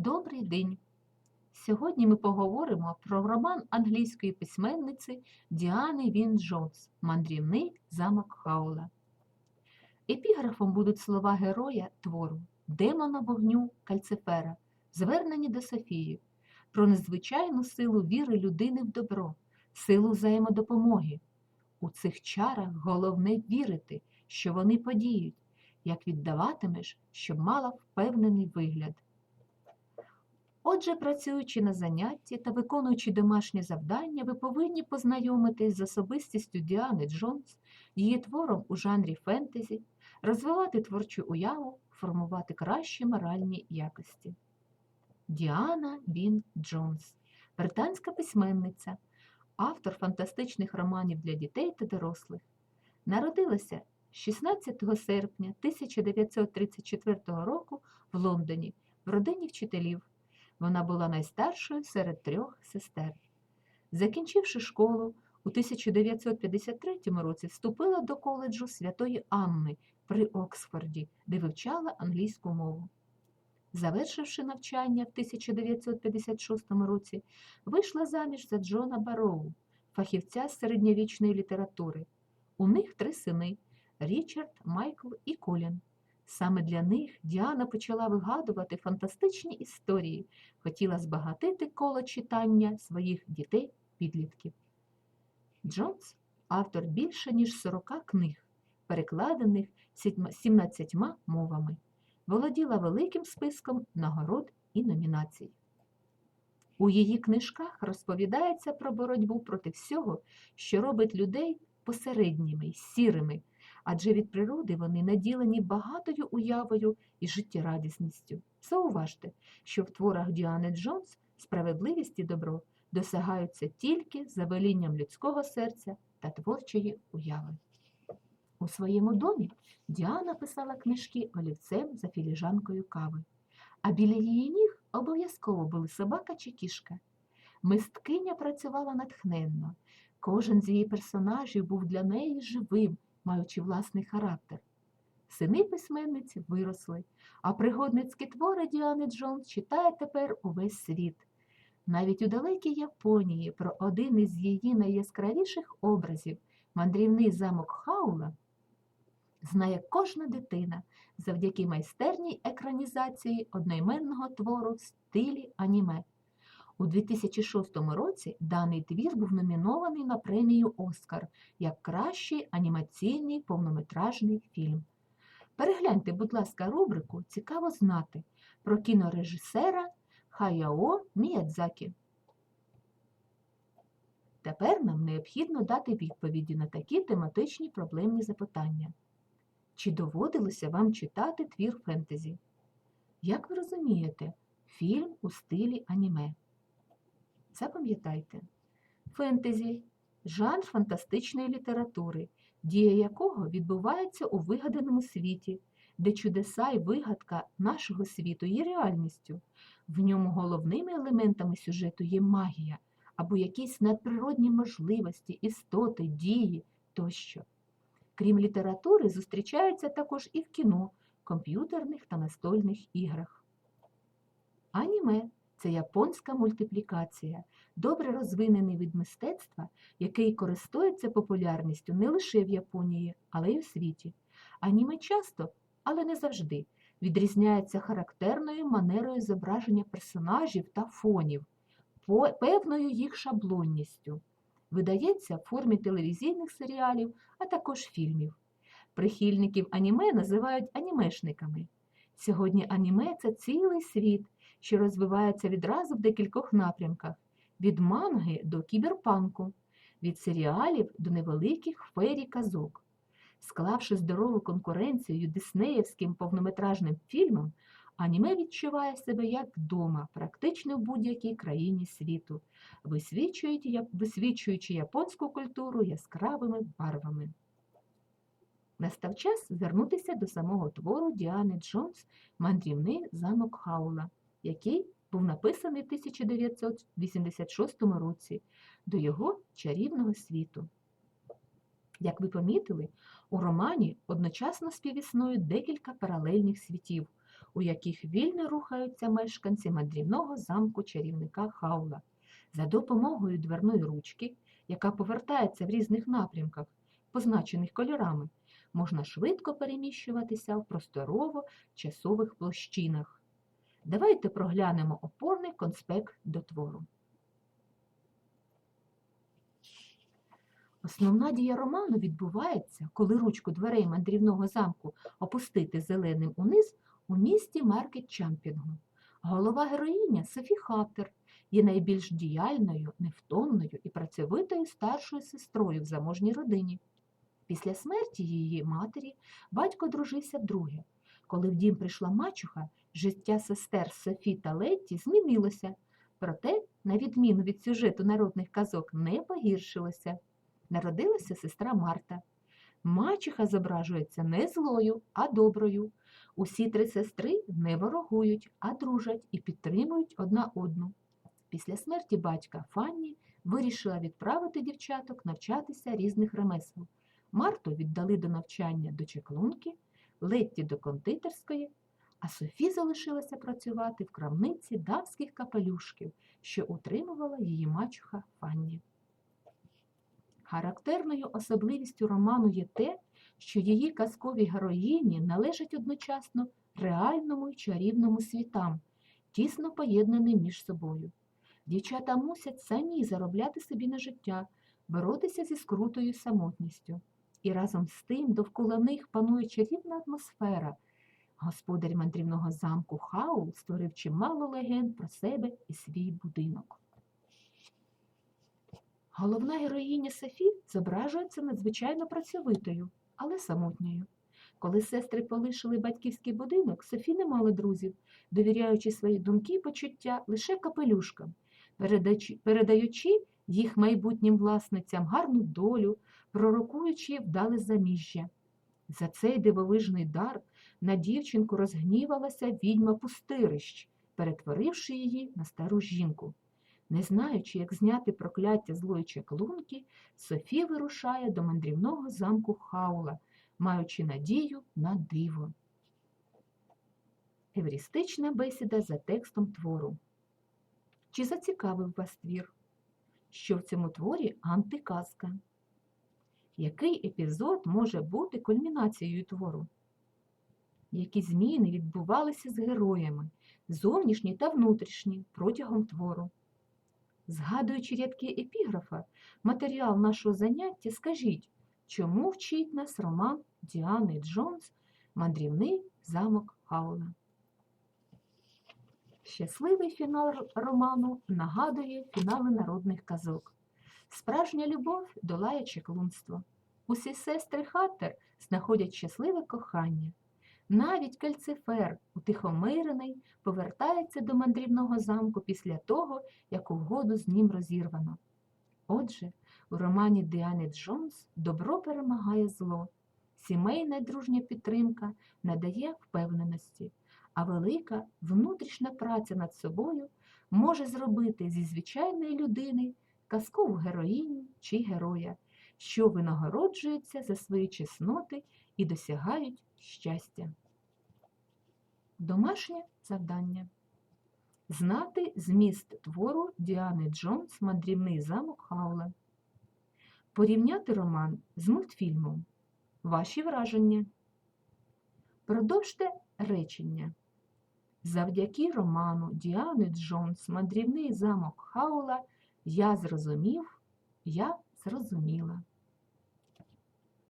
Добрий день! Сьогодні ми поговоримо про роман англійської письменниці Діани Він Джонс Мандрівний замок Хаула. Епіграфом будуть слова героя твору Демона вогню Кальцифера, звернені до Софії, про незвичайну силу віри людини в добро, силу взаємодопомоги. У цих чарах головне вірити, що вони подіють, як віддаватимеш, щоб мала впевнений вигляд. Отже, працюючи на занятті та виконуючи домашнє завдання, ви повинні познайомитись з особистістю Діани Джонс, її твором у жанрі фентезі, розвивати творчу уяву, формувати кращі моральні якості. Діана Він Джонс, британська письменниця, автор фантастичних романів для дітей та дорослих. Народилася 16 серпня 1934 року в Лондоні в родині вчителів. Вона була найстаршою серед трьох сестер. Закінчивши школу, у 1953 році вступила до коледжу Святої Анни при Оксфорді, де вивчала англійську мову. Завершивши навчання в 1956 році, вийшла заміж за Джона Бароу, фахівця середньовічної літератури. У них три сини Річард, Майкл і Колін. Саме для них Діана почала вигадувати фантастичні історії, хотіла збагатити коло читання своїх дітей-підлітків. Джонс автор більше ніж 40 книг, перекладених 17 мовами, володіла великим списком нагород і номінацій. У її книжках розповідається про боротьбу проти всього, що робить людей посередніми, сірими, адже від природи вони наділені багатою уявою і життєрадісністю. Зауважте, що в творах Діани Джонс справедливість і добро досягаються тільки за велінням людського серця та творчої уяви. У своєму домі Діана писала книжки олівцем за філіжанкою кави, а біля її ніг обов'язково були собака чи кішка. Мисткиня працювала натхненно. Кожен з її персонажів був для неї живим, маючи власний характер. Сини письменниці виросли, а пригодницькі твори Діани Джонс читає тепер увесь світ. Навіть у далекій Японії про один із її найяскравіших образів мандрівний замок Хаула знає кожна дитина завдяки майстерній екранізації одноіменного твору в стилі аніме. У 2006 році даний твір був номінований на премію Оскар як кращий анімаційний повнометражний фільм. Перегляньте, будь ласка, рубрику Цікаво знати про кінорежисера Хаяо Міядзакі. Тепер нам необхідно дати відповіді на такі тематичні проблемні запитання. Чи доводилося вам читати твір фентезі? Як ви розумієте, фільм у стилі аніме? Запам'ятайте, фентезі жанр фантастичної літератури, дія якого відбувається у вигаданому світі, де чудеса і вигадка нашого світу є реальністю. В ньому головними елементами сюжету є магія або якісь надприродні можливості, істоти, дії тощо. Крім літератури, зустрічаються також і в кіно, комп'ютерних та настольних іграх. Аніме це японська мультиплікація, добре розвинений від мистецтва, який користується популярністю не лише в Японії, але й у світі. Аніме часто, але не завжди, відрізняється характерною манерою зображення персонажів та фонів, певною їх шаблонністю. Видається в формі телевізійних серіалів, а також фільмів. Прихильників аніме називають анімешниками. Сьогодні аніме це цілий світ, що розвивається відразу в декількох напрямках: від манги до кіберпанку, від серіалів до невеликих фері казок. Склавши здорову конкуренцію диснеївським повнометражним фільмам, аніме відчуває себе як вдома, практично в будь-якій країні світу, висвічуючи японську культуру яскравими барвами. Настав час звернутися до самого твору Діани Джонс Мандрівний замок Хаула, який був написаний в 1986 році до його чарівного світу. Як ви помітили, у романі одночасно співіснують декілька паралельних світів, у яких вільно рухаються мешканці мандрівного замку чарівника Хаула. За допомогою дверної ручки, яка повертається в різних напрямках, позначених кольорами, можна швидко переміщуватися в просторово-часових площинах. Давайте проглянемо опорний конспект до твору. Основна дія роману відбувається, коли ручку дверей мандрівного замку опустити зеленим униз у місті Маркет Чампінгу. Голова героїня Софі Хаттер є найбільш діяльною, невтомною і працьовитою старшою сестрою в заможній родині. Після смерті її матері батько дружився вдруге. Коли в дім прийшла мачуха, життя сестер Софі та Летті змінилося, проте, на відміну від сюжету народних казок, не погіршилося. Народилася сестра Марта. Мачуха зображується не злою, а доброю. Усі три сестри не ворогують, а дружать і підтримують одна одну. Після смерті батька Фанні вирішила відправити дівчаток навчатися різних ремесел. Марту віддали до навчання до чеклунки, Летті до кондитерської, а Софі залишилася працювати в крамниці дамських капелюшків, що утримувала її мачуха Фанні. Характерною особливістю роману є те, що її казкові героїні належать одночасно реальному й чарівному світам, тісно поєднані між собою. Дівчата мусять самі заробляти собі на життя, боротися зі скрутою самотністю. І разом з тим довкола них панує чарівна атмосфера. Господар мандрівного замку Хаул створив чимало легенд про себе і свій будинок. Головна героїня Софі зображується надзвичайно працьовитою, але самотньою. Коли сестри полишили батьківський будинок, Софі не мала друзів, довіряючи свої думки і почуття лише капелюшкам, передаючи, їх майбутнім власницям гарну долю, пророкуючи вдале заміжжя. За цей дивовижний дар на дівчинку розгнівалася відьма пустирищ, перетворивши її на стару жінку. Не знаючи, як зняти прокляття злої чаклунки, Софія вирушає до мандрівного замку Хаула, маючи надію на диво. Еврістична бесіда за текстом твору. Чи зацікавив вас твір? Що в цьому творі антиказка? Який епізод може бути кульмінацією твору? Які зміни відбувалися з героями, зовнішні та внутрішні, протягом твору? Згадуючи рядки епіграфа, матеріал нашого заняття, скажіть, чому вчить нас роман Діани Джонс Мандрівний замок Хаула? Щасливий фінал роману нагадує фінали народних казок. Справжня любов долає чеклунство. Усі сестри Хаттер знаходять щасливе кохання. Навіть кальцифер, утихомирений, повертається до мандрівного замку після того, як угоду з ним розірвано. Отже, у романі Діани Джонс добро перемагає зло, сімейна дружня підтримка надає впевненості, а велика внутрішня праця над собою може зробити зі звичайної людини казкову героїню чи героя, що винагороджуються за свої чесноти і досягають щастя. Домашнє завдання. Знати зміст твору Діани Джонс Мандрівний замок Хаула. Порівняти роман з мультфільмом. Ваші враження. Продовжте речення. Завдяки роману Діани Джонс Мандрівний замок Хаула я зрозумів, я зрозуміла.